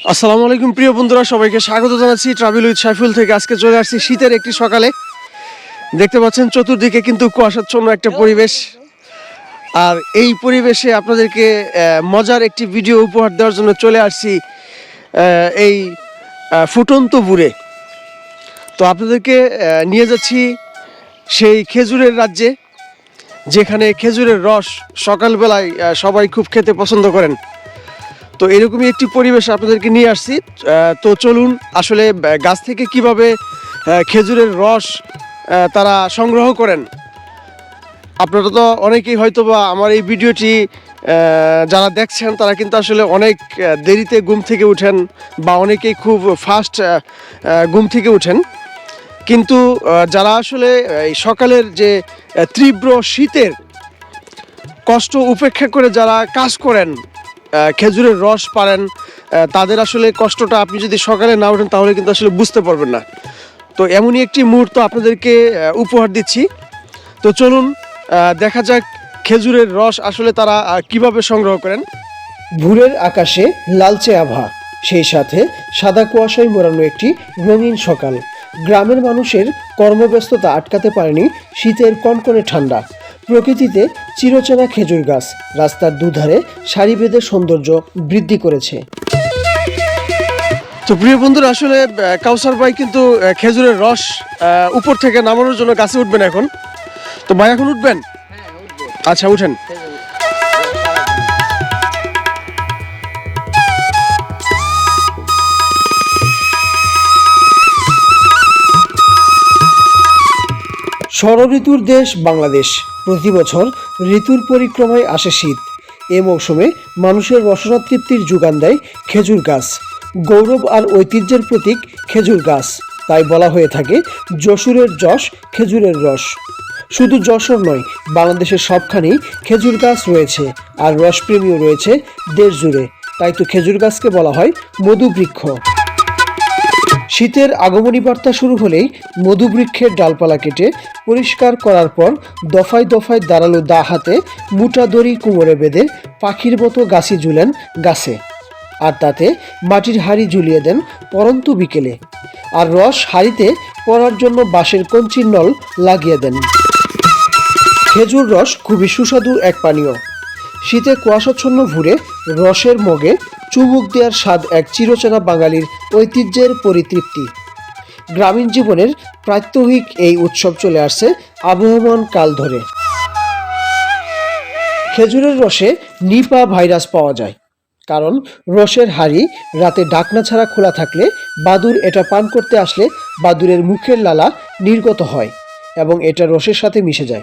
আসসালামু আলাইকুম প্রিয় বন্ধুরা সবাইকে স্বাগত জানাচ্ছি ট্রাভেল উইথ সাইফুল থেকে। আজকে চলে আসছি শীতের একটি সকালে। দেখতে পাচ্ছেন চতুর্দিকে কিন্তু কুয়াশাচ্ছন্ন একটা পরিবেশ। আর এই পরিবেশে আপনাদেরকে মজার একটি ভিডিও উপহার দেওয়ার জন্য চলে আসছি এই আহ, ফুটন্ত বুড়ে তো আপনাদেরকে নিয়ে যাচ্ছি সেই খেজুরের রাজ্যে যেখানে খেজুরের রস সকালবেলায় সবাই খুব খেতে পছন্দ করেন। তো এরকমই একটি পরিবেশ আপনাদেরকে নিয়ে আসছি। তো চলুন, আসলে গাছ থেকে কীভাবে খেজুরের রস তারা সংগ্রহ করেন। আপনারা তো অনেকেই হয়তো বা আমার এই ভিডিওটি যারা দেখছেন, তারা কিন্তু আসলে অনেক দেরিতে ঘুম থেকে উঠেন বা অনেকেই খুব ফাস্ট ঘুম থেকে উঠেন। কিন্তু যারা আসলে এই সকালের যে তীব্র শীতের কষ্ট উপেক্ষা করে যারা কাজ করেন খেজুরের রস পারেন তাদের আসলে কষ্টটা আপনি যদি সকালে না ওঠেন, তাহলে কিন্তু আসলে বুঝতে পারবেন না। তো এমনই একটি মুহূর্ত আপনাদেরকে উপহার দিচ্ছি। তো চলুন দেখা যাক খেজুরের রস আসলে তারা কীভাবে সংগ্রহ করেন। ভোরের আকাশে লালচে আভা, সেই সাথে সাদা কুয়াশায় মোড়ানো একটি রঙিন সকাল। গ্রামের মানুষের কর্মব্যস্ততা আটকাতে পারেনি শীতের কনকনে ঠান্ডা। প্রকৃতিতে চিরচেনা খেজুর গাছ। রাস্তার দুধারে সারি বেঁধে সৌন্দর্য বৃদ্ধি করেছে। তো প্রিয় বন্ধুরা আসলে কাউসার ভাই কিন্তু খেজুরের রস উপর থেকে নামানোর জন্য গাছে উঠবেন এখন। তো ভাই এখন উঠবেন? আচ্ছা উঠেন। ষড়ঋতুর দেশ বাংলাদেশ। প্রতি বছর ঋতুর পরিক্রমায় আসে শীত। এ মৌসুমে মানুষের রসনা তৃপ্তির যোগান দেয় খেজুর গাছ। গৌরব আর ঐতিহ্যের প্রতীক খেজুর গাছ। তাই বলা হয়ে থাকে, যশুরের যশ খেজুরের রস। শুধু যশোর নয়, বাংলাদেশের সবখানেই খেজুর গাছ রয়েছে আর রসপ্রেমীও রয়েছে দেশ জুড়ে তাই তো খেজুর গাছকে বলা হয় মধুবৃক্ষ। শীতের আগমনী বার্তা শুরু হলেই মধুবৃক্ষের ডালপালা কেটে পরিষ্কার করার পর দফায় দফায় দাঁড়াল দা হাতে, মুটা দড়ি কুমোরে বেঁধে পাখির মতো গাছি ঝুলেন গাছে। আর তাতে মাটির হাড়ি ঝুলিয়ে দেন পরন্ত বিকেলে। আর রস হাড়িতে পড়ার জন্য বাঁশের কঞ্চির নল লাগিয়ে দেন। খেজুর রস খুবই সুস্বাদু এক পানীয়। শীতে কুয়াশাচ্ছন্ন ভুরে রসের মগে চুমুক দেওয়ার স্বাদ এক চিরচেনা বাঙালির ঐতিহ্যের পরিতৃপ্তি। গ্রামীণ জীবনের প্রাত্যহিক এই উৎসব চলে আসছে আবহমান কাল ধরে। খেজুরের রসে নিপা ভাইরাস পাওয়া যায়। কারণ রসের হাড়ি রাতে ডাকনা ছাড়া খোলা থাকলে বাদুর এটা পান করতে আসলে বাদুরের মুখের লালা নির্গত হয় এবং এটা রসের সাথে মিশে যায়।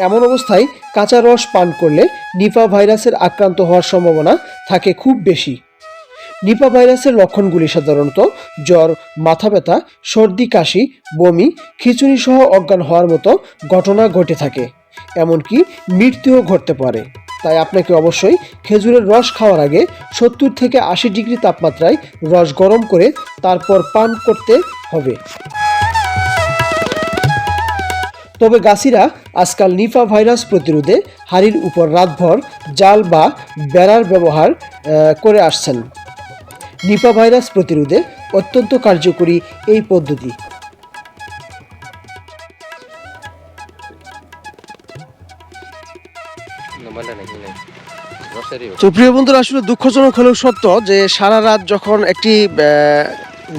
এমন অবস্থায় কাঁচা রস পান করলে নিপা ভাইরাসের আক্রান্ত হওয়ার সম্ভাবনা থাকে খুব বেশি। নিপা ভাইরাসের লক্ষণগুলি সাধারণত জ্বর, মাথা ব্যথা, সর্দি, কাশি, বমি, খিচুড়ি সহ অজ্ঞান হওয়ার মতো ঘটনা ঘটে থাকে। এমনকি মৃত্যুও ঘটতে পারে। তাই আপনাকে অবশ্যই খেজুরের রস খাওয়ার আগে সত্তর থেকে আশি ডিগ্রি তাপমাত্রায় রস গরম করে তারপর পান করতে হবে। তবে গাছিরা আজকাল নিফা ভাইরাস প্রতিরোধে হাড়ির উপর রাতভর জাল বা বেড়ার ব্যবহার করে আসছেন। নিপা ভাইরাস প্রতিরোধে অত্যন্ত কার্যকরী এই পদ্ধতি। তো প্রিয় বন্ধুরা আসলে দুঃখজনক হলেও সত্য যে সারা রাত যখন একটি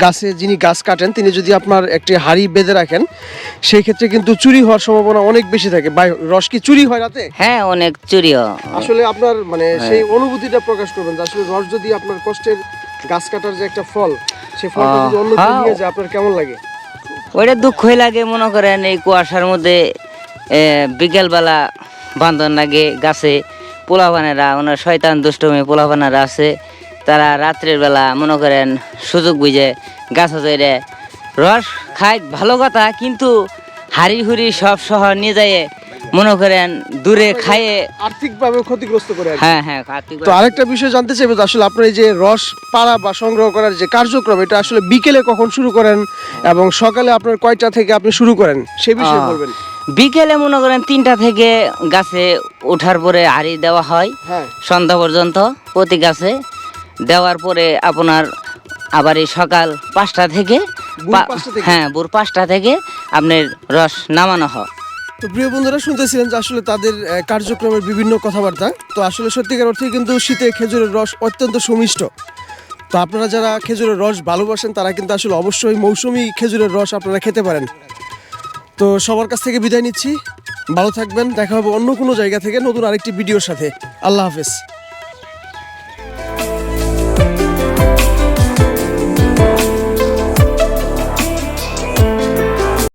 গাছে যিনি গাছ কাটেন তিনি যদি আপনার একটি হাড়ি বেঁধে রাখেন সেই ক্ষেত্রে কিন্তু চুরি হওয়ার সম্ভাবনা অনেক বেশি থাকে। বা রস কি চুরি হয় রাতে? হ্যাঁ অনেক চুরিও। আসলে আপনার মানে হ্যাঁ। সেই অনুভূতিটা প্রকাশ করবেন যে আসলে রস যদি আপনার কষ্টের গাছ কাটার যে একটা ফল সেই ফলটা যদি অন্য। যায় আপনার কেমন লাগে ওইটা দুঃখই লাগে মনে করেন এই কুয়াশার মধ্যে বিকেলবেলা বান্ধন লাগে গাছে পোলাপানেরা ওনার শয়তান দুষ্টমি পোলাপানেরা আছে তারা রাত্রের বেলা মনে করেন সুযোগ বুঝে গাছে জয়রে রস খায় ভালো কথা কিন্তু হাড়ি হুড়ি সব সহ নিয়ে যায় মনে করেন দূরে খায়ে আর্থিকভাবে ক্ষতিগ্রস্ত করে হ্যাঁ হ্যাঁ তো আরেকটা বিষয় জানতে চাইব আসলে আপনার এই যে রস পাড়া বা সংগ্রহ করার যে কার্যক্রম এটা আসলে বিকেলে কখন শুরু করেন এবং সকালে আপনার কয়টা থেকে আপনি শুরু করেন? সে বিষয়ে বলবেন। বিকেলে মনে করেন তিনটা থেকে গাছে ওঠার পরে হাড়ি দেওয়া হয় হ্যাঁ। সন্ধ্যা পর্যন্ত প্রতি গাছে। দেওয়ার পরে আপনার আবার এই সকাল পাঁচটা থেকে পাঁচটা থেকে? হ্যাঁ ভোর পাঁচটা থেকে আপনার রস নামানো হয়। তো প্রিয় বন্ধুরা, শুনতেছিলেন যে আসলে তাদের কার্যক্রমের বিভিন্ন কথাবার্তা। তো আসলে সত্যিকার অর্থে কিন্তু শীতে খেজুরের রস অত্যন্ত সুমিষ্ট। তো আপনারা যারা খেজুরের রস ভালোবাসেন, তারা কিন্তু আসলে অবশ্যই মৌসুমি খেজুরের রস আপনারা খেতে পারেন। তো সবার কাছ থেকে বিদায় নিচ্ছি। ভালো থাকবেন, দেখা হবে অন্য কোনো জায়গা থেকে নতুন আরেকটি ভিডিওর সাথে। আল্লাহ হাফেজ।